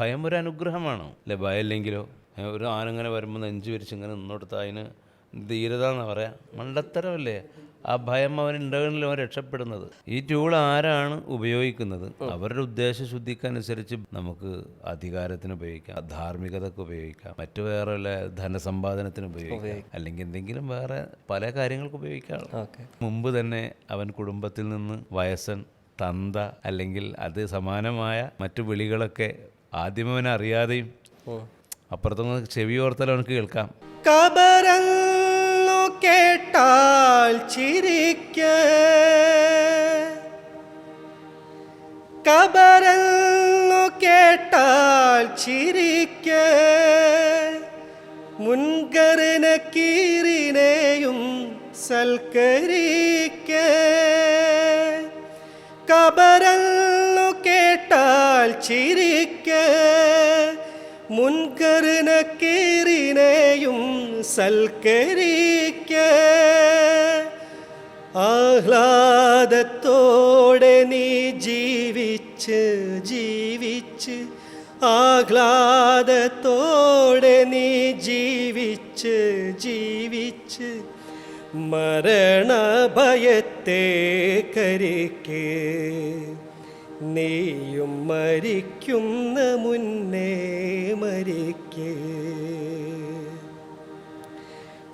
ഭയം ഒരു അനുഗ്രഹമാണ്. അല്ലെ ഭയം ഇല്ലെങ്കിലോ ഒരു ആനങ്ങനെ വരുമ്പോൾ നെഞ്ചു വിരിച്ച് ഇങ്ങനെ നിന്നോടുത്ത് അതിന് ധീരത എന്ന് പറയാം. മണ്ടത്തരമല്ലേ? ആ ഭയം അവൻ ഉണ്ടെങ്കിൽ അവൻ രക്ഷപ്പെടുന്നത്. ഈ ടൂൾ ആരാണ് ഉപയോഗിക്കുന്നത്? അവരുടെ ഉദ്ദേശ ശുദ്ധിക്കനുസരിച്ച് നമുക്ക് അധികാരത്തിന് ഉപയോഗിക്കാം ധാർമ്മികതക്ക് ഉപയോഗിക്കാം മറ്റു വേറെ ധനസമ്പാദനത്തിന് ഉപയോഗിക്കാം അല്ലെങ്കിൽ എന്തെങ്കിലും വേറെ പല കാര്യങ്ങൾക്ക് ഉപയോഗിക്കാം മുമ്പ് തന്നെ അവൻ കുടുംബത്തിൽ നിന്ന് വയസ്സൻ തന്ത അല്ലെങ്കിൽ അത് സമാനമായ മറ്റു വിളികളൊക്കെ ആദ്യം അവൻ അറിയാതെയും അപ്പുറത്തുനിന്ന് ചെവി ഓർത്താൽ അവനക്ക് കേൾക്കാം. കബറന്നു കേട്ടാൽ ചിരിക്ക. കബറന്നു കേട്ടാൽ ചിരിക്ക. മുൻകറിന കീറിനെയും സൽക്കരിക്ക കീറിനെയും സൽക്കരിക്ക. ആഹ്ലാദത്തോടെ നീ ജീവിച്ച് ജീവിച്ച്. ആഹ്ലാദത്തോടെ നീ ജീവിച്ച് ജീവിച്ച്. മരണഭയത്തെ കരിക്കേ. നീയും മരിക്കുന്ന മുന്നേ മരിക്കേ.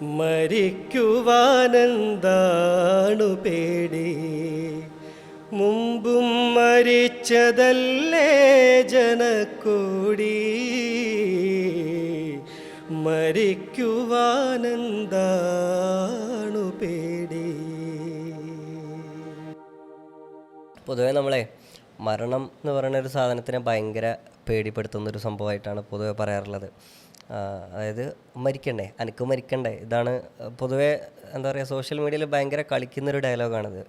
മരിക്കുവാനെന്താണു പേടി? മുമ്പും മരിച്ചതല്ലേ ജനക്കൂടി? മരിക്കുവാനെന്താണു പേടി? പൊതുവേ നമ്മളെ മരണം എന്ന് പറയുന്ന ഒരു സാധനത്തിനെ ഭയങ്കര പേടിപ്പെടുത്തുന്ന ഒരു സംഭവമായിട്ടാണ് പൊതുവെ പറയാറുള്ളത്. അതായത് മരിക്കണ്ടേ? അനക്ക് മരിക്കണ്ടേ? ഇതാണ് പൊതുവേ എന്താ പറയുക സോഷ്യൽ മീഡിയയിൽ ഭയങ്കര കളിക്കുന്നൊരു ഡയലോഗാണിത്.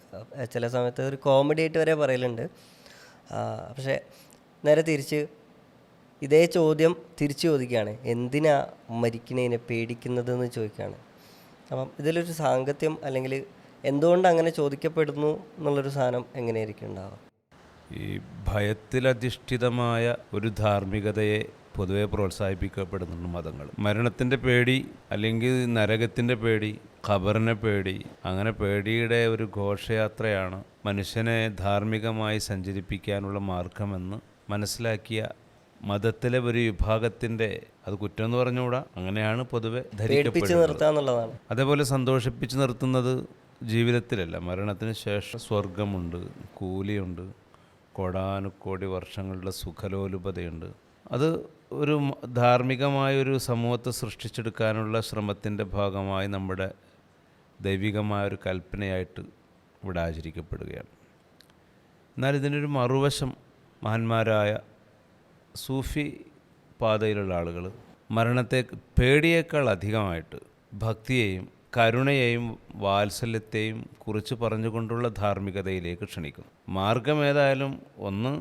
ചില സമയത്ത് ഒരു കോമഡി ആയിട്ട് വരെ പറയലുണ്ട്. പക്ഷേ നേരെ തിരിച്ച് ഇതേ ചോദ്യം തിരിച്ചു ചോദിക്കുകയാണ്. എന്തിനാ മരിക്കുന്നതിനെ പേടിക്കുന്നത് എന്ന് ചോദിക്കുകയാണ്. അപ്പം ഇതിലൊരു സാങ്കത്യം അല്ലെങ്കിൽ എന്തുകൊണ്ട് അങ്ങനെ ചോദിക്കപ്പെടുന്നു എന്നുള്ളൊരു സാധനം എങ്ങനെയായിരിക്കും ഉണ്ടാവുക? ഈ ഭയത്തിലധിഷ്ഠിതമായ ഒരു ധാർമ്മികതയെ പൊതുവെ പ്രോത്സാഹിപ്പിക്കപ്പെടുന്നുണ്ട് മതങ്ങൾ. മരണത്തിന്റെ പേടി അല്ലെങ്കിൽ നരകത്തിന്റെ പേടി ഖബറിനെ പേടി അങ്ങനെ പേടിയുടെ ഒരു ഘോഷയാത്രയാണ് മനുഷ്യനെ ധാർമ്മികമായി സഞ്ചരിപ്പിക്കാനുള്ള മാർഗമെന്ന് മനസ്സിലാക്കിയ മതത്തിലെ ഒരു വിഭാഗത്തിന്റെ അത് കുറ്റം എന്ന് പറഞ്ഞുകൂടാ അങ്ങനെയാണ് പൊതുവെ ധരിക്കപ്പെടുന്നത്. അതേപോലെ സന്തോഷിപ്പിച്ച് നിർത്തുന്നത് ജീവിതത്തിലല്ല. മരണത്തിന് ശേഷം സ്വർഗമുണ്ട് കൂലിയുണ്ട് കോടാനുകോടി വർഷങ്ങളുടെ സുഖലോലുപതയുണ്ട്. അത് ഒരു ധാർമ്മികമായൊരു സമൂഹത്തെ സൃഷ്ടിച്ചെടുക്കാനുള്ള ശ്രമത്തിന്റെ ഭാഗമായി നമ്മുടെ ദൈവികമായൊരു കൽപ്പനയായിട്ട് ഇവിടെ ആചരിക്കപ്പെടുകയാണ്. എന്നാൽ ഇതിനൊരു മറുവശം മഹാന്മാരായ സൂഫി പാതയിലുള്ള ആളുകൾ മരണത്തെ പേടിയേക്കാൾ അധികമായിട്ട് ഭക്തിയെയും കരുണയെയും വാത്സല്യത്തെയും കുറിച്ച് പറഞ്ഞുകൊണ്ടുള്ള ധാർമ്മികതയിലേക്ക് ക്ഷണിക്കും മാർഗം ഏതായാലും ഒന്ന്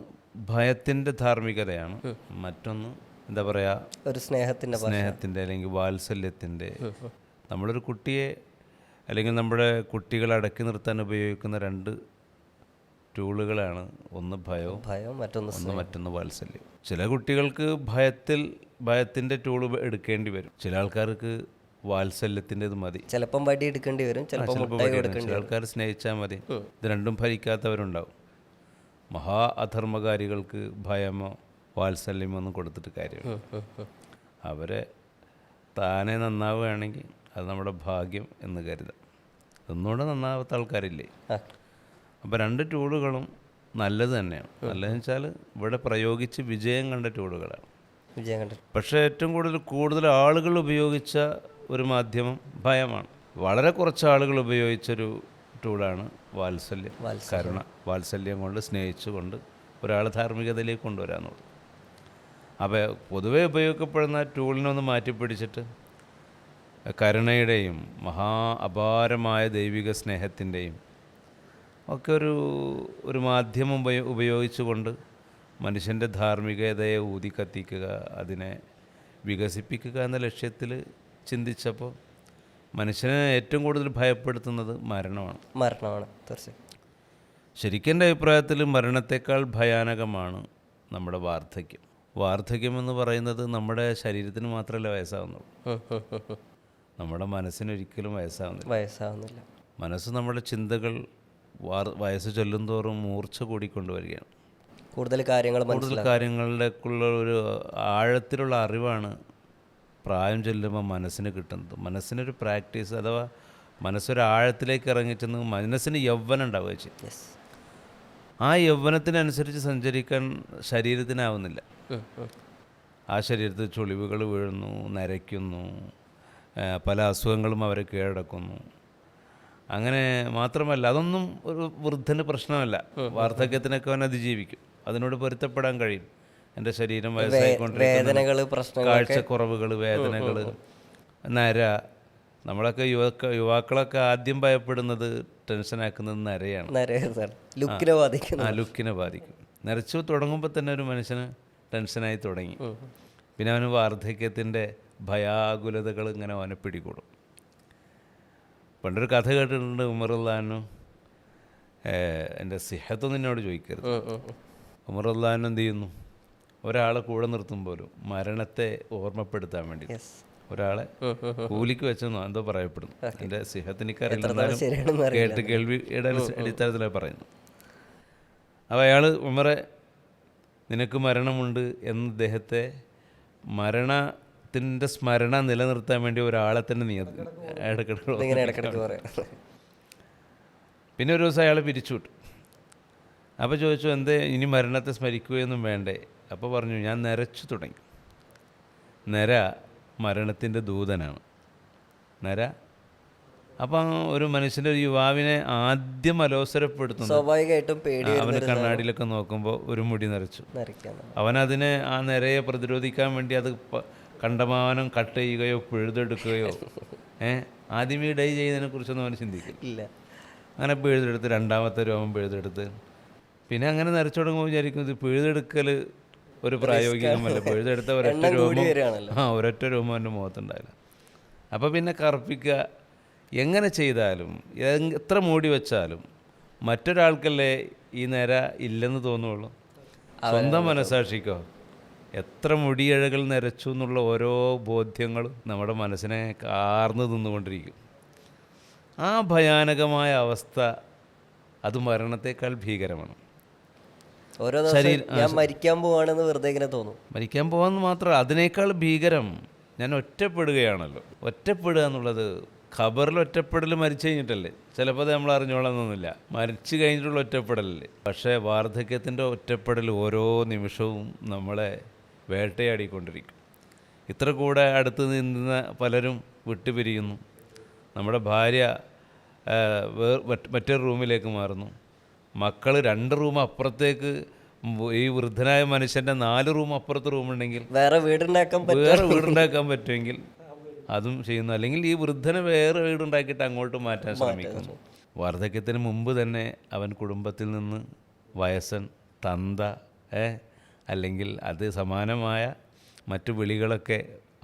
ഭയത്തിന്റെ ധാർമ്മികതയാണ്. മറ്റൊന്ന് എന്താ പറയുക ഒരു സ്നേഹത്തിന്റെ സ്നേഹത്തിന്റെ അല്ലെങ്കിൽ വാത്സല്യത്തിന്റെ നമ്മളൊരു കുട്ടിയെ അല്ലെങ്കിൽ നമ്മുടെ കുട്ടികളെ അടക്കി നിർത്താൻ ഉപയോഗിക്കുന്ന രണ്ട് ടൂളുകളാണ് ഒന്ന് ഭയവും ഭയവും മറ്റൊന്ന് ഒന്ന് മറ്റൊന്ന് വാത്സല്യം. ചില കുട്ടികൾക്ക് ഭയത്തിൽ ഭയത്തിന്റെ ടൂൾ എടുക്കേണ്ടി വരും. ചില ആൾക്കാർക്ക് വാത്സല്യത്തിന്റെത് മതി. ചിലപ്പം വടി എടുക്കേണ്ടി വരും ചിലപ്പോൾ ചിലപ്പോൾ മുട്ടായി മടിയാണ്. കൊടുക്കേണ്ടി വരും. ആൾക്കാർ സ്നേഹിച്ചാൽ മതി. ഇത് രണ്ടും ഭരിക്കാത്തവരുണ്ടാവും. മഹാ അധർമ്മകാരികൾക്ക് ഭയമോ വാത്സല്യമോ ഒന്നും കൊടുത്തിട്ട് കാര്യമില്ല. അവരെ താനെ നന്നാവുകയാണെങ്കിൽ അത് നമ്മുടെ ഭാഗ്യം എന്ന് കരുതാം. ഒന്നുകൂടെ നന്നാവാത്ത ആൾക്കാരില്ലേ? അപ്പം അപ്പോൾ രണ്ട് ടൂളുകളും നല്ലത് തന്നെയാണ്. നല്ലതെന്ന് വെച്ചാൽ ഇവിടെ പ്രയോഗിച്ച് വിജയം കണ്ട ടൂളുകളാണ്. വിജയം കണ്ട പക്ഷേ ഏറ്റവും കൂടുതൽ കൂടുതൽ ആളുകൾ ഉപയോഗിച്ച ഒരു മാധ്യമം ഭയമാണ്. വളരെ കുറച്ച് ആളുകൾ ഉപയോഗിച്ചൊരു ടൂളാണ് വാത്സല്യം. കരുണ. വാത്സല്യം കൊണ്ട് സ്നേഹിച്ചുകൊണ്ട് ഒരാളെ ധാർമ്മികതയിലേക്ക് കൊണ്ടുവരാമെന്നുള്ളത് അപ്പോൾ പൊതുവെ ഉപയോഗിക്കപ്പെടുന്ന ടൂളിനൊന്ന് മാറ്റിപ്പിടിച്ചിട്ട് കരുണയുടെയും മഹാ അപാരമായ ദൈവിക സ്നേഹത്തിന്റെയും ഒക്കെ ഒരു ഒരു മാധ്യമം ഉപയോ ഉപയോഗിച്ചുകൊണ്ട് മനുഷ്യന്റെ ധാർമ്മികതയെ ഊതിക്കത്തിക്കുക അതിനെ വികസിപ്പിക്കുക എന്ന ലക്ഷ്യത്തിൽ ചിന്തിച്ചപ്പോൾ മനുഷ്യനെ ഏറ്റവും കൂടുതൽ ഭയപ്പെടുത്തുന്നത് മരണമാണ്. മരണമാണ് തീർച്ചയായും. ശരിക്കും എന്റെ അഭിപ്രായത്തിൽ മരണത്തെക്കാൾ ഭയാനകമാണ് നമ്മുടെ വാർദ്ധക്യം. വാർദ്ധക്യം എന്ന് പറയുന്നത് നമ്മുടെ ശരീരത്തിന് മാത്രമല്ല വയസ്സാവുന്നുള്ളൂ. നമ്മുടെ മനസ്സിനൊരിക്കലും വയസ്സാവുന്നില്ല. വയസ്സാവുന്നില്ല. മനസ്സ് നമ്മുടെ ചിന്തകൾ വയസ്സ് ചെല്ലുന്തോറും മൂർച്ച കൂടിക്കൊണ്ടുവരികയാണ് കൂടുതൽ കാര്യങ്ങൾ കൂടുതൽ കാര്യങ്ങളിലേക്കുള്ള ഒരു ആഴത്തിലുള്ള അറിവാണ് പ്രായം ചെല്ലുമ്പോൾ മനസ്സിന് കിട്ടുന്നത്. മനസ്സിനൊരു പ്രാക്ടീസ് അഥവാ മനസ്സൊരു ആഴത്തിലേക്ക് ഇറങ്ങിച്ചെന്ന് മനസ്സിന് യൗവനം ഉണ്ടാവുക ചെയ്യും. ആ യൗവനത്തിനനുസരിച്ച് സഞ്ചരിക്കാൻ ശരീരത്തിനാവുന്നില്ല. ആ ശരീരത്തിൽ ചുളിവുകൾ വീഴുന്നു നരയ്ക്കുന്നു പല അസുഖങ്ങളും അവരെ കീഴടക്കുന്നു. അങ്ങനെ മാത്രമല്ല അതൊന്നും ഒരു വൃദ്ധന് പ്രശ്നമല്ല. വാർദ്ധക്യത്തിനൊക്കെ അവൻ അതിജീവിക്കും അതിനോട് പൊരുത്തപ്പെടാൻ കഴിയും. എന്റെ ശരീരം വയസ്സായിക്കൊണ്ടിരിക്കുന്നു. വേദനകൾ പ്രശ്നങ്ങൾ കാഴ്ചക്കുറവുകൾ വേദനകൾ നര. നമ്മളൊക്കെ യുവക്ക യുവാക്കളൊക്കെ ആദ്യം ഭയപ്പെടുന്നത് ടെൻഷനാക്കുന്നത് നരയാണ്. ലുക്കിനെ ബാധിക്കും ആ ലുക്കിനെ ബാധിക്കും. നരച്ചു തുടങ്ങുമ്പോൾ തന്നെ ഒരു മനുഷ്യന് ടെൻഷനായി തുടങ്ങി. പിന്നെ അവന് വാർദ്ധക്യത്തിന്റെ ഭയാകുലതകൾ ഇങ്ങനെ അവനെ പിടികൂടും. പണ്ടൊരു കഥ കേട്ടിട്ടുണ്ട് ഉമറുല്ലാനും എന്റെ സിഹത്തൊന്നും എന്നോട് ചോദിക്കരുത്. ഉമറുല്ലാനും എന്ത് ചെയ്യുന്നു? ഒരാളെ കൂടെ നിർത്തുമ്പോലും മരണത്തെ ഓർമ്മപ്പെടുത്താൻ വേണ്ടി. ഒരാളെ കൂലിക്ക് വെച്ചെന്നോ എന്തോ പറയപ്പെടുന്നു. എന്റെ സിഹത്തിന് എത്രത്തോളം എനിക്കറിയില്ല ശരിയാണെന്ന് അറിയില്ല. കേട്ട് കേൾവിയുടെ അടിസ്ഥ- അടിസ്ഥാനത്തിലാണ് പറയുന്നു അപ്പോൾ അയാൾ ഉമറെ നിനക്ക് മരണമുണ്ട് എന്ന് ഇദ്ദേഹത്തെ മരണത്തിന്റെ സ്മരണ നിലനിർത്താൻ വേണ്ടി ഒരാളെ തന്നെ നീ ഇടക്കിടക്ക് പിന്നെ ഒരു ദിവസം അയാളെ പിരിച്ചുവിട്ടു. അപ്പോൾ ചോദിച്ചു എന്തേ? ഇനി മരണത്തെ സ്മരിക്കുകയൊന്നും വേണ്ടേ? അപ്പോൾ പറഞ്ഞു ഞാൻ നരച്ചു തുടങ്ങി. നര മരണത്തിന്റെ ദൂതനാണ്. നര? അപ്പം ഒരു മനുഷ്യന്റെ ഒരു യുവാവിനെ ആദ്യം അലോസരപ്പെടുത്തുന്നു. സ്വാഭാവികമായിട്ടും പേടി അവന് കണ്ണാടിയിലൊക്കെ നോക്കുമ്പോൾ ഒരു മുടി നിറച്ചു അവനതിനെ ആ നിരയെ പ്രതിരോധിക്കാൻ വേണ്ടി അത് കണ്ടമാനം കട്ട് ചെയ്യുകയോ പിഴുതെടുക്കുകയോ ഏ ആദ്യമേ ഡൈ ചെയ്യുന്നതിനെ കുറിച്ചൊന്നും അവൻ ചിന്തിക്കില്ല. ഇല്ല. അങ്ങനെ പിഴുതെടുത്ത് രണ്ടാമത്തെ രോമം പിഴുതെടുത്ത് പിന്നെ അങ്ങനെ നിറച്ചു തുടങ്ങുമ്പോൾ വിചാരിക്കും ഇത് പിഴുതെടുക്കൽ ഒരു പ്രായോഗികമല്ല. പിഴുതെടുത്ത ഒരൊറ്റ രൂപ ആ ഒരൊറ്റ രൂപ എന്റെ മുഖത്തുണ്ടായില്ല അപ്പോൾ പിന്നെ കറുപ്പിക്കുക എങ്ങനെ ചെയ്താലും എത്ര മൂടി വെച്ചാലും മറ്റൊരാൾക്കല്ലേ ഈ നേര ഇല്ലെന്ന് തോന്നുള്ളൂ. സ്വന്തം മനസാക്ഷിക്കോ എത്ര മുടിയഴകൾ നിരച്ചു എന്നുള്ള ഓരോ ബോധ്യങ്ങളും നമ്മുടെ മനസ്സിനെ കാർന്നു തിന്നുകൊണ്ടിരിക്കും ആ ഭയാനകമായ അവസ്ഥ അത് മരണത്തേക്കാൾ ഭീകരമാണ്. ഓരോ ദിവസം ഞാൻ മരിക്കാൻ പോവാണെന്ന് വെറുതെ ഇങ്ങനെ തോന്നും. മരിക്കാൻ പോവാന്ന് മാത്രമല്ല അതിനേക്കാൾ ഭീകരം ഞാൻ ഒറ്റപ്പെടുകയാണല്ലോ. ഒറ്റപ്പെടുക എന്നുള്ളത് ഖബറിൽ ഒറ്റപ്പെടൽ മരിച്ചു കഴിഞ്ഞിട്ടല്ലേ? ചിലപ്പോൾ അത് നമ്മൾ അറിഞ്ഞോളന്നൊന്നുമില്ല. മരിച്ചു കഴിഞ്ഞിട്ടുള്ള ഒറ്റപ്പെടലല്ലേ? പക്ഷേ വാർദ്ധക്യത്തിന്റെ ഒറ്റപ്പെടൽ ഓരോ നിമിഷവും നമ്മളെ വേട്ടയാടിക്കൊണ്ടിരിക്കും. ഇത്ര കൂടെ അടുത്ത് നിന്ന പലരും വിട്ടുപിരിയുന്നു. നമ്മുടെ ഭാര്യ മറ്റൊരു റൂമിലേക്ക് മാറുന്നു. മക്കൾ രണ്ട് റൂം അപ്പുറത്തേക്ക് ഈ വൃദ്ധനായ മനുഷ്യന്റെ നാല് റൂം അപ്പുറത്ത് റൂമുണ്ടെങ്കിൽ വേറെ വീടുണ്ടാക്കാൻ വേറെ വീടുണ്ടാക്കാൻ പറ്റുമെങ്കിൽ അതും ചെയ്യുന്നു. അല്ലെങ്കിൽ ഈ വൃദ്ധനെ വേറെ വീടുണ്ടാക്കിയിട്ട് അങ്ങോട്ട് മാറ്റാൻ ശ്രമിക്കുന്നു. വാർദ്ധക്യത്തിന് മുമ്പ് തന്നെ അവൻ കുടുംബത്തിൽ നിന്ന് വയസ്സൻ തന്ത ഏ അല്ലെങ്കിൽ അത് സമാനമായ മറ്റു വിളികളൊക്കെ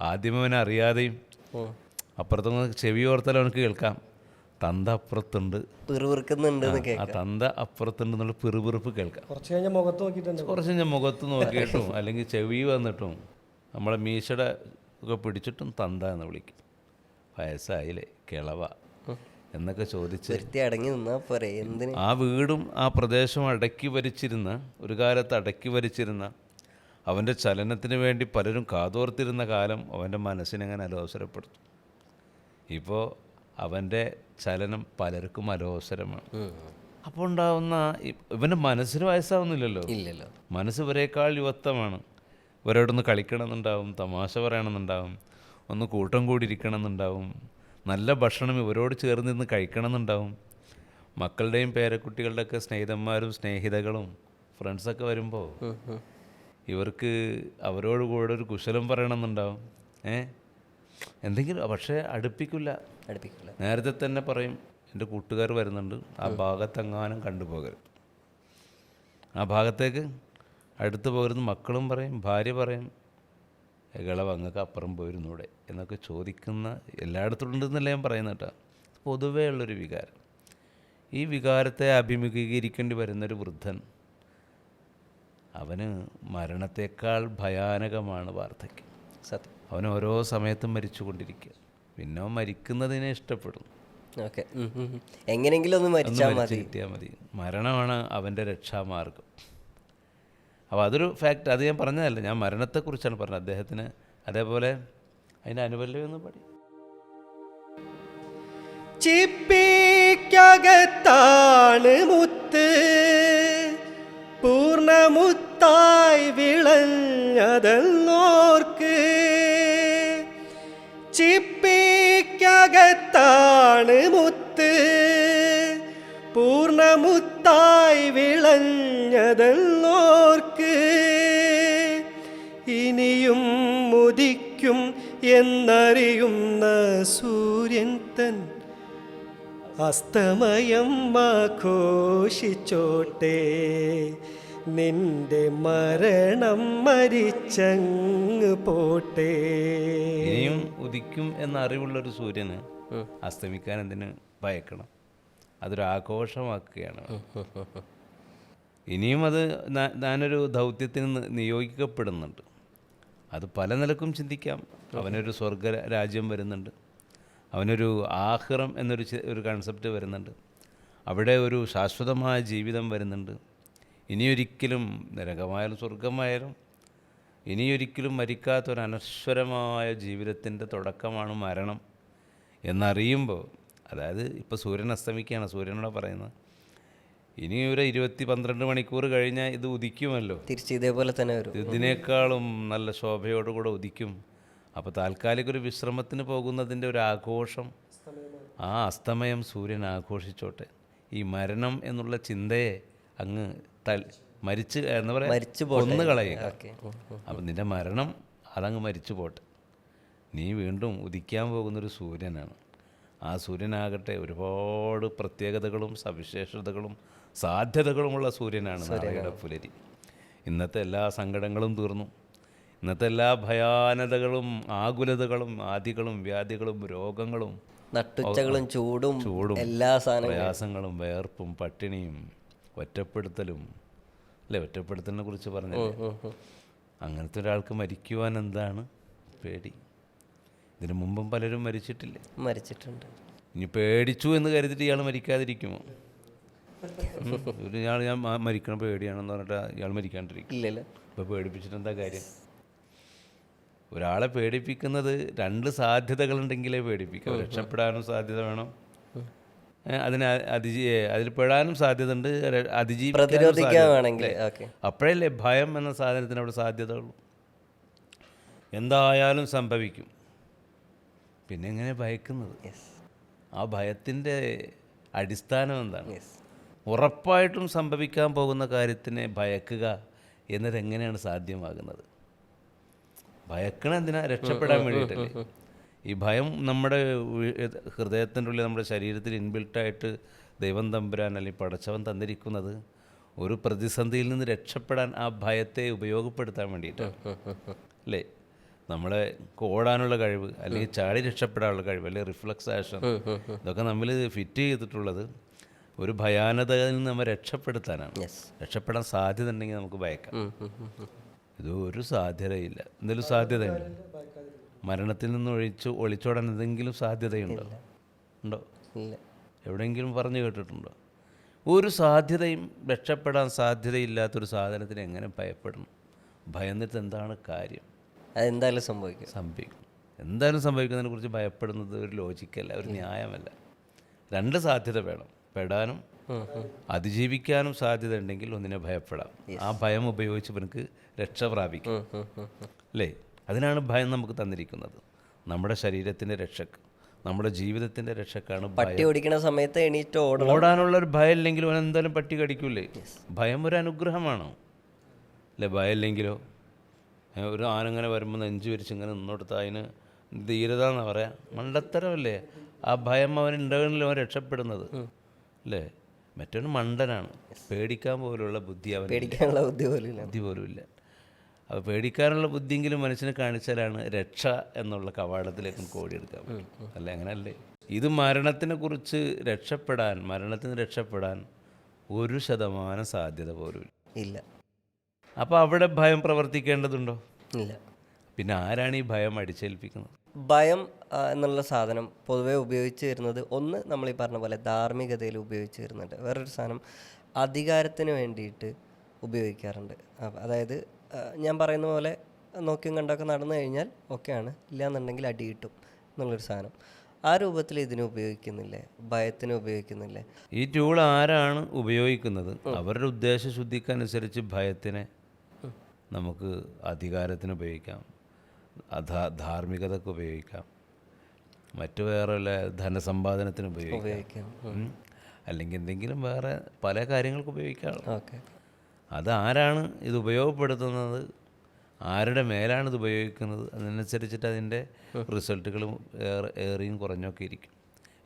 ആദ്യം അവനറിയാതെയും അപ്പുറത്തുനിന്ന് ചെവി ഓർത്താൽ അവനക്ക് കേൾക്കാം. തന്ത അപ്പുറത്തുണ്ട്. പിറുപിറുക്കുന്നുണ്ട് എന്ന് ആ തന്ത അപ്പുറത്തുണ്ട് എന്നുള്ള പിറുപിറുപ്പ് കേൾക്കാം. കുറച്ച് കഴിഞ്ഞാൽ മുഖത്ത് നോക്കിയിട്ടുണ്ട്. കുറച്ച് കഴിഞ്ഞാൽ മുഖത്ത് നോക്കിയിട്ടും അല്ലെങ്കിൽ ചെവി വന്നിട്ടും നമ്മളെ മീശയുടെ ഒക്കെ പിടിച്ചിട്ടും തന്ത എന്ന് വിളിക്കും. വയസ്സായില്ലേ കിളവ എന്നൊക്കെ ചോദിച്ച് അടങ്ങി നിന്നാ പോരെ എന്തിന്? ആ വീടും ആ പ്രദേശവും അടക്കി ഭരിച്ചിരുന്ന ഒരു കാലത്ത് അടക്കി ഭരിച്ചിരുന്ന അവന്റെ ചലനത്തിന് വേണ്ടി പലരും കാതോർത്തിരുന്ന കാലം അവന്റെ മനസ്സിനെങ്ങനെ അലോസരപ്പെടുത്തും? ഇപ്പോൾ അവന്റെ ചലനം പലർക്കും അലോസരമാണ്. അപ്പോൾ ഉണ്ടാവുന്ന ഇവന്റെ മനസ്സിന് വയസ്സാവുന്നില്ലല്ലോ. ഇല്ലല്ലോ. മനസ്സ് ഇവരെക്കാൾ യുവത്വമാണ്. ഇവരോടൊന്ന് കളിക്കണമെന്നുണ്ടാവും തമാശ പറയണമെന്നുണ്ടാവും ഒന്ന് കൂട്ടം കൂടി ഇരിക്കണമെന്നുണ്ടാവും നല്ല ഭക്ഷണം ഇവരോട് ചേർന്ന് നിന്ന് കഴിക്കണമെന്നുണ്ടാവും. മക്കളുടെയും പേരക്കുട്ടികളുടെയൊക്കെ സ്നേഹിതന്മാരും സ്നേഹിതകളും ഫ്രണ്ട്സൊക്കെ വരുമ്പോൾ. ഇവർക്ക് അവരോട് കൂടെ ഒരു കുശലം പറയണമെന്നുണ്ടാവും. ഏ? എന്തെങ്കിലും പക്ഷേ അടുപ്പിക്കില്ല. അടുപ്പിക്കില്ല. നേരത്തെ തന്നെ പറയും എന്റെ കൂട്ടുകാർ വരുന്നുണ്ട് ആ ഭാഗത്തെങ്ങാനും കണ്ടുപോകരുത് ആ ഭാഗത്തേക്ക് അടുത്ത് പോകരുത്. മക്കളും പറയും ഭാര്യ പറയും ഇളവ് അങ്ങക്ക് അപ്പുറം പോയിരുന്നൂടെ? എന്നൊക്കെ ചോദിക്കുന്ന എല്ലായിടത്തും ഉണ്ടെന്നല്ല ഞാൻ പറയുന്ന കേട്ടോ. പൊതുവേ ഉള്ളൊരു വികാരം. ഈ വികാരത്തെ അഭിമുഖീകരിക്കേണ്ടി വരുന്നൊരു വൃദ്ധൻ അവന് മരണത്തേക്കാൾ ഭയാനകമാണ് വാർദ്ധക്യം. സത്യം. അവൻ ഓരോ സമയത്തും മരിച്ചു കൊണ്ടിരിക്കുക പിന്നെ അവൻ മരിക്കുന്നതിനെ ഇഷ്ടപ്പെടുന്നു. ഓക്കെ. എങ്ങനെയെങ്കിലും ഒന്ന് മരിച്ചാൽ മതി. കിട്ടിയാൽ മതി. മരണമാണ് അവന്റെ രക്ഷാമാർഗം. അപ്പോൾ അതൊരു ഫാക്ട് അത് ഞാൻ പറഞ്ഞതല്ല. ഞാൻ മരണത്തെക്കുറിച്ചാണ് പറഞ്ഞത്. അദ്ദേഹത്തിന് അതേപോലെ അതിന്റെ ഒന്ന് പഠി. ചിപ്പിക്കകത്താണ് മുത്ത് എന്നറിയുന്ന സൂര്യൻ തൻ അസ്തമയം ആഘോഷിച്ചോട്ടെ. നിന്റെ മരണം മരിച്ചങ്ങ് പോട്ടെ. ഇനിയും ഉദിക്കും എന്ന അറിവുള്ളൊരു സൂര്യന് അസ്തമിക്കാൻ എന്തിന് ഭയക്കണം? അതൊരു ആഘോഷമാക്കുകയാണ്. ഇനിയും അത് ഞാനൊരു ദൗത്യത്തിന് നിയോഗിക്കപ്പെടുന്നുണ്ട്. അത് പല നിലക്കും ചിന്തിക്കാം. അവനൊരു സ്വർഗ രാജ്യം വരുന്നുണ്ട്. അവനൊരു ആഹ്റം എന്നൊരു ഒരു കൺസെപ്റ്റ് വരുന്നുണ്ട്. അവിടെ ഒരു ശാശ്വതമായ ജീവിതം വരുന്നുണ്ട്. ഇനിയൊരിക്കലും നരകമായാലും സ്വർഗമായാലും ഇനിയൊരിക്കലും മരിക്കാത്തൊരു അനശ്വരമായ ജീവിതത്തിന്റെ തുടക്കമാണ് മരണം. എന്നറിയുമ്പോൾ അതായത് ഇപ്പോൾ സൂര്യൻ അസ്തമിക്കുകയാണ് സൂര്യനോട് പറയുന്നത് ഇനി ഒരു ഇരുപത്തി പന്ത്രണ്ട് മണിക്കൂർ കഴിഞ്ഞാൽ ഇത് ഉദിക്കുമല്ലോ. തിരിച്ച് ഇതേപോലെ തന്നെ വരും. ഇതിനേക്കാളും നല്ല ശോഭയോടുകൂടെ ഉദിക്കും. അപ്പോൾ താൽക്കാലിക ഒരു വിശ്രമത്തിന് പോകുന്നതിന്റെ ഒരു ആഘോഷം. ആ അസ്തമയം സൂര്യൻ ആഘോഷിച്ചോട്ടെ. ഈ മരണം എന്നുള്ള ചിന്തയെ അങ്ങ് തൽ മരിച്ച് എന്താ മരിച്ചു പറയുക കൊന്നു കളയുക. അപ്പം നിന്റെ മരണം അതങ്ങ് മരിച്ചു പോട്ടെ. നീ വീണ്ടും ഉദിക്കാൻ പോകുന്നൊരു സൂര്യനാണ്. ആ സൂര്യനാകട്ടെ ഒരുപാട് പ്രത്യേകതകളും സവിശേഷതകളും സാധ്യതകളുമുള്ള സൂര്യനാണ് നാളെയുടെ പുലരി ഇന്നത്തെ എല്ലാ സങ്കടങ്ങളും തീർന്നു. ഇന്നത്തെ എല്ലാ ഭയാനതകളും ആകുലതകളും ആദികളും വ്യാധികളും രോഗങ്ങളും നട്ടുച്ചകളും ചൂടും ചൂടും എല്ലാ പ്രയാസങ്ങളും വേർപ്പും പട്ടിണിയും ഒറ്റപ്പെടുത്തലും അല്ലെ? ഒറ്റപ്പെടുത്തലിനെ കുറിച്ച് ഉം. അങ്ങനത്തെ ഒരാൾക്ക് മരിക്കുവാൻ എന്താണ് പേടി? ഇതിനു മുമ്പും പലരും മരിച്ചിട്ടില്ലേ? മരിച്ചിട്ടുണ്ട്. ഇനി പേടിച്ചു എന്ന് കരുതിയിട്ട് ഇയാൾ മരിക്കാതിരിക്കുമോ? ഇയാൾ ഞാൻ മരിക്കണം പേടിയാണെന്ന് പറഞ്ഞിട്ട് ഇയാൾ മരിക്കാണ്ടിരിക്കും ഇല്ലല്ലോ ഇപ്പോൾ പേടിപ്പിച്ചിട്ട് എന്താ കാര്യം? ഒരാളെ പേടിപ്പിക്കുന്നത് രണ്ട് സാധ്യതകളുണ്ടെങ്കിലേ പേടിപ്പിക്കാം. രക്ഷപ്പെടാനും സാധ്യത വേണം. അതിനെ അതിജീ അതിൽ പെടാനും സാധ്യത ഉണ്ട് അതിജീവിക്കാനും അപ്പോഴല്ലേ ഭയം എന്ന സാധനത്തിന് അവിടെ സാധ്യത സാധ്യതയുള്ളൂ. എന്തായാലും സംഭവിക്കും. പിന്നെ എങ്ങനെ ഭയക്കുന്നത്? ആ ഭയത്തിന്റെ അടിസ്ഥാനം എന്താണ്? ഉറപ്പായിട്ടും സംഭവിക്കാൻ പോകുന്ന കാര്യത്തിനെ ഭയക്കുക എന്നത് എങ്ങനെയാണ് സാധ്യമാകുന്നത്? ഭയക്കണം എന്തിനാ? രക്ഷപ്പെടാൻ വേണ്ടിയിട്ടല്ലേ? ഈ ഭയം നമ്മുടെ ഹൃദയത്തിന്റെ ഉള്ളിൽ നമ്മുടെ ശരീരത്തിൽ ഇൻബിൽട്ടായിട്ട് ദൈവം തമ്പുരാൻ അല്ലെങ്കിൽ പടച്ചവൻ തന്നിരിക്കുന്നത് ഒരു പ്രതിസന്ധിയിൽ നിന്ന് രക്ഷപ്പെടാൻ ആ ഭയത്തെ ഉപയോഗപ്പെടുത്താൻ വേണ്ടിയിട്ടാണ്. അല്ലേ? നമ്മളെ ഓടാനുള്ള കഴിവ് അല്ലെങ്കിൽ ചാടി രക്ഷപ്പെടാനുള്ള കഴിവ് അല്ലെങ്കിൽ റിഫ്ലക്സേഷൻ ആക്ഷൻ. ഇതൊക്കെ നമ്മൾ ഫിറ്റ് ചെയ്തിട്ടുള്ളത് ഒരു ഭയാനതയിൽ നിന്ന് നമ്മൾ രക്ഷപ്പെടുത്താനാണ്. രക്ഷപ്പെടാൻ സാധ്യത ഉണ്ടെങ്കിൽ നമുക്ക് ഭയക്കാം. ഇത് ഒരു സാധ്യതയില്ല. എന്തെങ്കിലും സാധ്യതയുണ്ട്? മരണത്തിൽ നിന്ന് ഒഴിച്ചു ഒളിച്ചോടാൻ എന്തെങ്കിലും സാധ്യതയുണ്ടോ? ഉണ്ടോ? എവിടെയെങ്കിലും പറഞ്ഞു കേട്ടിട്ടുണ്ടോ? ഒരു സാധ്യതയും രക്ഷപ്പെടാൻ സാധ്യതയില്ലാത്തൊരു സാധനത്തിന് എങ്ങനെ ഭയപ്പെടണം? ഭയന്നിട്ട് എന്താണ് കാര്യം? അതെന്തായാലും സംഭവിക്കും. സംഭവിക്കും. എന്തായാലും സംഭവിക്കുന്നതിനെ കുറിച്ച് ഭയപ്പെടുന്നത് ഒരു ലോജിക്കല്ല ഒരു ന്യായമല്ല. രണ്ട് സാധ്യത വേണം. പെടാനും അതിജീവിക്കാനും സാധ്യത ഉണ്ടെങ്കിൽ ഒന്നിനെ ഭയപ്പെടാം. ആ ഭയം ഉപയോഗിച്ച് ഇവനക്ക് രക്ഷ പ്രാപിക്കും. അല്ലേ? അതിനാണ് ഭയം നമുക്ക് തന്നിരിക്കുന്നത്. നമ്മുടെ ശരീരത്തിന്റെ രക്ഷക്ക് നമ്മുടെ ജീവിതത്തിന്റെ രക്ഷക്കാണ് പട്ടി ഓടിക്കുന്ന സമയത്ത് എണീറ്റ് ഓടാനുള്ള ഒരു ഭയം ഇല്ലെങ്കിലും അവൻ എന്തായാലും പട്ടി കടിക്കൂലേ? ഭയം ഒരു അനുഗ്രഹമാണോ. അല്ലേ? ഭയം ഇല്ലെങ്കിലോ ഒരു ആനങ്ങനെ വരുമ്പോൾ നെഞ്ചു വരിച്ച് ഇങ്ങനെ നിന്നോടുത്ത് അതിന് ധീരത എന്ന് പറയാം? മണ്ടത്തരമല്ലേ? ആ ഭയം അവൻ ഉണ്ടാകുന്നില്ല അവൻ രക്ഷപ്പെടുന്നത്. അല്ലേ? മറ്റൊരു മണ്ടനാണ്. പേടിക്കാൻ പോലുള്ള ബുദ്ധി അവൻ പേടിക്കാനുള്ള ബുദ്ധി പോലും ബുദ്ധി പോലും ഇല്ല. അപ്പോൾ പേടിക്കാനുള്ള ബുദ്ധിയെങ്കിലും മനസ്സിന് കാണിച്ചാലാണ് രക്ഷ എന്നുള്ള കവാടത്തിലേക്ക് കോടിയെടുക്കാൻ പറ്റും. അല്ല? അങ്ങനല്ലേ? ഇത് മരണത്തിനെ കുറിച്ച് രക്ഷപ്പെടാൻ മരണത്തിന് രക്ഷപ്പെടാൻ ഒരു ശതമാനം സാധ്യത പോലും ഇല്ല. ഇല്ല. അപ്പോൾ അവിടെ ഭയം പ്രവർത്തിക്കേണ്ടതുണ്ടോ? ഇല്ല. പിന്നെ ആരാണ് ഈ ഭയം അടിച്ചേൽപ്പിക്കുന്നത്? ഭയം എന്നുള്ള സാധനം പൊതുവേ ഉപയോഗിച്ച് വരുന്നത് ഒന്ന് നമ്മൾ ഈ പറഞ്ഞ പോലെ ധാർമ്മികതയിൽ ഉപയോഗിച്ച് വരുന്നുണ്ട്. വേറൊരു സാധനം അധികാരത്തിന് വേണ്ടിയിട്ട് ഉപയോഗിക്കാറുണ്ട്. അതായത് ഞാൻ പറയുന്ന പോലെ നോക്കിയും കണ്ടൊക്കെ നടന്നു കഴിഞ്ഞാൽ ഓക്കെയാണ് ഇല്ലയെന്നുണ്ടെങ്കിൽ അടി കിട്ടും എന്നുള്ളൊരു സാധനം. ആ രൂപത്തിൽ ഇതിനെ ഉപയോഗിക്കുന്നില്ലേ? ഭയത്തിന് ഉപയോഗിക്കുന്നില്ലേ? ഈ ടൂൾ ആരാണ് ഉപയോഗിക്കുന്നത്? അവരുടെ ഉദ്ദേശശുദ്ധിക്കനുസരിച്ച് ഭയത്തിനെ നമുക്ക് അധികാരത്തിന് ഉപയോഗിക്കാം. അധാ ധാർമ്മികതക്ക് ഉപയോഗിക്കാം മറ്റു വേറെ വല്ല ധനസമ്പാദനത്തിന് ഉപയോഗിക്കാം. അല്ലെങ്കിൽ എന്തെങ്കിലും വേറെ പല കാര്യങ്ങൾക്ക് ഉപയോഗിക്കാം ഓക്കെ. അതാരാണ് ഇത് ഉപയോഗപ്പെടുത്തുന്നത്? ആരുടെ മേലാണ് ഇത് ഉപയോഗിക്കുന്നത്? അതിനനുസരിച്ചിട്ട് അതിന്റെ റിസൾട്ടുകളും ഏറെ ഏറിയും കുറഞ്ഞൊക്കെ ഇരിക്കും.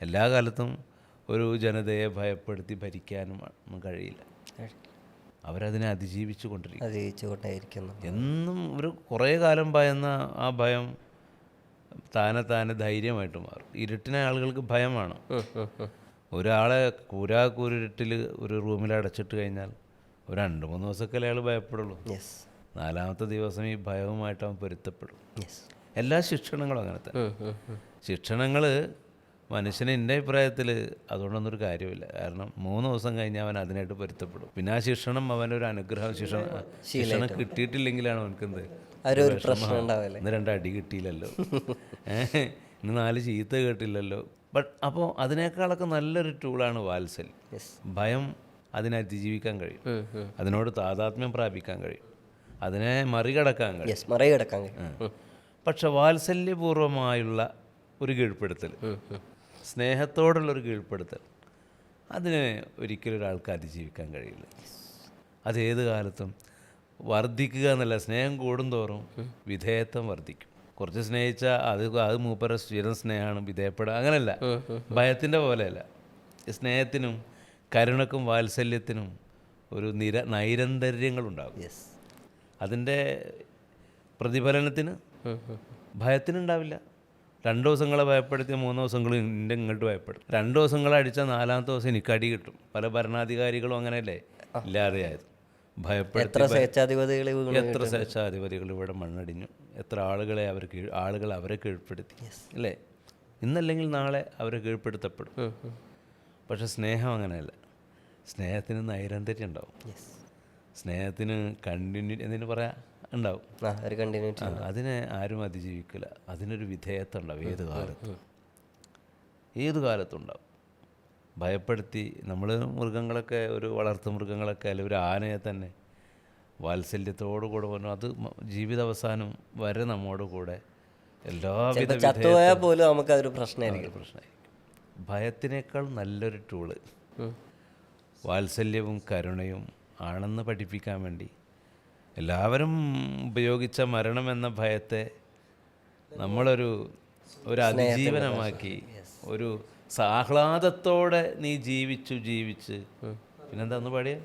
എല്ലാ കാലത്തും ഒരു ജനതയെ ഭയപ്പെടുത്തി ഭരിക്കാനും കഴിയില്ല. അവരതിനെ അതിജീവിച്ചു കൊണ്ടിരിക്കും അതിജീവിച്ചുകൊണ്ടേയിരിക്കുന്നു എന്നും ഒരു കുറേ കാലം ഭയന്ന ആ ഭയം താനെ താനെ ധൈര്യമായിട്ട് മാറും. ഇരുട്ടിനെ ആളുകൾക്ക് ഭയമാണ്. ഒരാളെ കൂരാക്കൂരിട്ടിൽ ഒരു റൂമിൽ അടച്ചിട്ട് കഴിഞ്ഞാൽ ഒരു രണ്ട് മൂന്ന് ദിവസമൊക്കെ അയാൾ ഭയപ്പെടുള്ളൂ. യെസ് നാലാമത്തെ ദിവസം ഈ ഭയവുമായിട്ട് അവൻ പൊരുത്തപ്പെടും. യെസ് എല്ലാ ശിക്ഷണങ്ങളും അങ്ങനത്തെ തന്നെ. ശിക്ഷണങ്ങൾ മനുഷ്യന് എന്റെ അഭിപ്രായത്തിൽ അതുകൊണ്ടൊന്നൊരു കാര്യമില്ല. കാരണം മൂന്ന് ദിവസം കഴിഞ്ഞ് അവൻ അതിനായിട്ട് പൊരുത്തപ്പെടും. പിന്നെ ആ ശിക്ഷണം അവനൊരു അനുഗ്രഹം ശിക്ഷണം ശിക്ഷണം കിട്ടിയിട്ടില്ലെങ്കിലാണ് അവനക്ക് എന്ത് അവരൊരു പ്രശ്നം ഉണ്ടാവില്ലേ? ഇന്ന് രണ്ട് അടി കിട്ടിയില്ലല്ലോ. ഇന്ന് നാല് ചീത്ത കേട്ടില്ലല്ലോ. ബട്ട് അപ്പോൾ അതിനേക്കാളൊക്കെ നല്ലൊരു ടൂളാണ് വാത്സല്യം. ഭയം അതിനെ അതിജീവിക്കാൻ കഴിയും. അതിനോട് താതാത്മ്യം പ്രാപിക്കാൻ കഴിയും. അതിനെ മറികടക്കാൻ കഴിയും. മറികടക്കാൻ കഴിയും. പക്ഷെ വാത്സല്യപൂർവമായുള്ള ഒരു കീഴ്പ്പെടുത്തൽ സ്നേഹത്തോടുള്ളൊരു കീഴ്പ്പെടുത്തൽ. അതിന് ഒരിക്കലും ഒരാൾക്ക് അതിജീവിക്കാൻ കഴിയില്ല. അത് ഏത് കാലത്തും വർദ്ധിക്കുക എന്നല്ല സ്നേഹം കൂടുന്തോറും വിധേയത്വം വർദ്ധിക്കും. കുറച്ച് സ്നേഹിച്ചാൽ അത് അത് മൂപ്പര സ്ഥിരം സ്നേഹമാണ് വിധേയപ്പെടുക അങ്ങനെയല്ല ഭയത്തിന്റെ പോലെയല്ല. സ്നേഹത്തിനും കരുണക്കും വാത്സല്യത്തിനും ഒരു നിര നൈരന്തര്യങ്ങളുണ്ടാകും. യെസ് അതിന്റെ പ്രതിഫലനത്തിന് ഭയത്തിനുണ്ടാവില്ല. രണ്ട് ദിവസങ്ങളെ ഭയപ്പെടുത്തി മൂന്ന് ദിവസങ്ങൾ എന്റെ ഇങ്ങോട്ട് ഭയപ്പെടും. രണ്ട് ദിവസങ്ങളെ അടിച്ചാൽ നാലാമത്തെ ദിവസം എനിക്ക് അടി കിട്ടും. പല ഭരണാധികാരികളും അങ്ങനെയല്ലേ? ഇല്ലാതെയായത്. ഭയപ്പെടുത്തി എത്ര സ്വേച്ഛാധിപതികൾ എത്ര സ്വേച്ഛാധിപതികൾ ഇവിടെ മണ്ണടിഞ്ഞു. എത്ര ആളുകളെ അവർ കീഴ് ആളുകൾ അവരെ കീഴ്പ്പെടുത്തി. അല്ലേ? ഇന്നല്ലെങ്കിൽ നാളെ അവരെ കീഴ്പ്പെടുത്തപ്പെടും. പക്ഷെ സ്നേഹം അങ്ങനെയല്ല. സ്നേഹത്തിന് നൈരന്തര്യം ഉണ്ടാവും. സ്നേഹത്തിന് കണ്ടിന്യൂ എന്തിനു പറയാ? ഉണ്ടാവും. ഒരു കണ്ടിന്യൂറ്റി അതിനെ ആരും അതിജീവിക്കില്ല. അതിനൊരു വിധേയത്വം ഉണ്ടാവും. ഏത് കാലത്തും. ഏത് കാലത്തും ഉണ്ടാവും. ഭയപ്പെടുത്തി നമ്മൾ മൃഗങ്ങളൊക്കെ ഒരു വളർത്തു മൃഗങ്ങളൊക്കെ അല്ലെങ്കിൽ ഒരു ആനയെ തന്നെ വാത്സല്യത്തോടു കൂടെ പറഞ്ഞു അത് ജീവിതാവസാനം വരെ നമ്മോട് കൂടെ എല്ലാവിധ ചത്തുപോയാൽ പോലും നമുക്ക് അതൊരു പ്രശ്നമായിരിക്കും. പ്രശ്നമായിരിക്കും ഭയത്തിനേക്കാൾ നല്ലൊരു ടൂൾ വാത്സല്യവും കരുണയും ആണെന്ന് പഠിപ്പിക്കാൻ വേണ്ടി എല്ലാവരും ഉപയോഗിച്ച മരണം എന്ന ഭയത്തെ നമ്മളൊരു ഒരു അതിജീവനമാക്കി ഒരു സാഹ്ലാദത്തോടെ നീ ജീവിച്ചു ജീവിച്ച്. പിന്നെന്താ ഒന്ന് പാടിയ?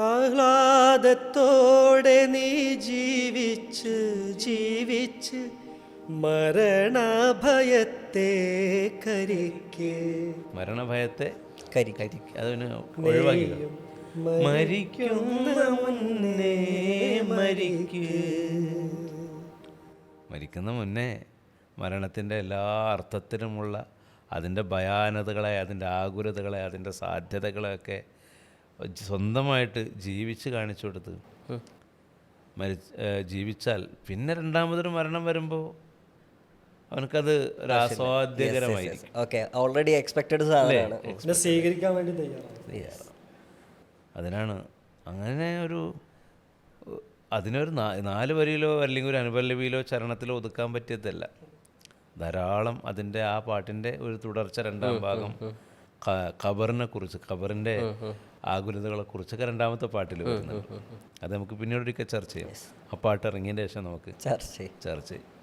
ആഹ്ലാദത്തോടെ നീ ജീവിച്ച് ജീവിച്ച് മരണഭയത്തെ കരിക്കേ. മരണഭയത്തെ കരി അതിന് ഒഴിവാക്കി മരിക്കുന്ന മുന്നേ മരിക്ക്. മരിക്കുന്ന മുന്നേ മരണത്തിന്റെ എല്ലാ അർത്ഥത്തിലുമുള്ള അതിന്റെ ഭയാനതകളെ അതിന്റെ ആകുലതകളെ അതിന്റെ സാധ്യതകളെയൊക്കെ സ്വന്തമായിട്ട് ജീവിച്ച് കാണിച്ചു കൊടുത്ത്. മരി ജീവിച്ചാൽ പിന്നെ രണ്ടാമതൊരു മരണം വരുമ്പോൾ അവനക്കത് ഒരു ആസ്വാദ്യകരമായിരിക്കും. ഓക്കെ ഓൾറെഡി എക്സ്പെക്റ്റഡ് സാധനമാണ്. സ്വീകരിക്കാൻ വേണ്ടി തയ്യാറാണ്. അതിനാണ്. അങ്ങനെ ഒരു അതിനൊരു നാ- നാല് വരിയിലോ അല്ലെങ്കിൽ ഒരു അനുപല്ലവിയിലോ ചരണത്തിലോ ഒതുക്കാൻ പറ്റിയതല്ല. ധാരാളം അതിന്റെ ആ പാട്ടിന്റെ ഒരു തുടർച്ച രണ്ടാം ഭാഗം ഖബറിനെ കുറിച്ച് ഖബറിന്റെ ആകുലതകളെ കുറിച്ചൊക്കെ രണ്ടാമത്തെ പാട്ടിൽ വരുന്നുണ്ട്. അത് നമുക്ക് പിന്നീട് ഒരിക്കൽ ചർച്ച ചെയ്യാം. ആ പാട്ട് ഇറങ്ങിയതിന്റെ ശേഷം നമുക്ക് ചർച്ച ചെയ്യും. ചർച്ച ചെയ്യും.